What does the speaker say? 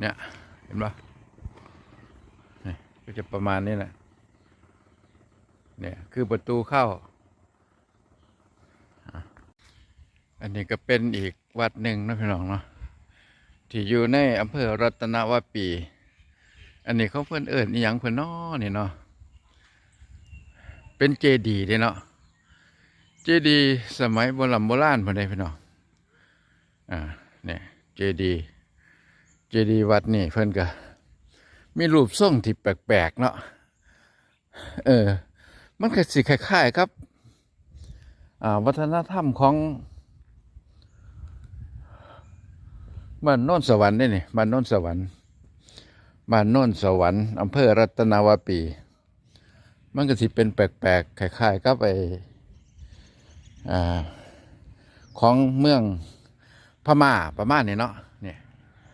เนี่ย เห็นปะก็จะประมาณนี้แหละ เนี่ยคือประตูเข้า อันนี้ก็เป็นอีกวัดหนึ่งนะพี่น้องเนาะ ที่อยู่ในอำเภอรัตนวาปี อันนี้เขาเพิ่อนเอิญนี่ยังเพิ่อนน้อนี่เนาะ เป็นเจดีย์เนาะ เจดีย์สมัยโบราณโบราณพิ่นได้พี่น้อง อ่า เนี่ย เจดีย์ เจดีย์วัดนี่เพิ่นก็มีรูปทรงที่แปลกๆเนาะเออ มันก็สิคล้ายๆครับอ่าวัฒนธรรมของบ้านโน่นสวรรค์นี่นี่บ้านโน่นสวรรค์บ้านโน่นสวรรค์อำเภอรัตนวาปี มันก็สิเป็นแปลกๆคล้ายๆกับไออ่าของเมืองพม่าประมาณนี้เนาะเนี่ย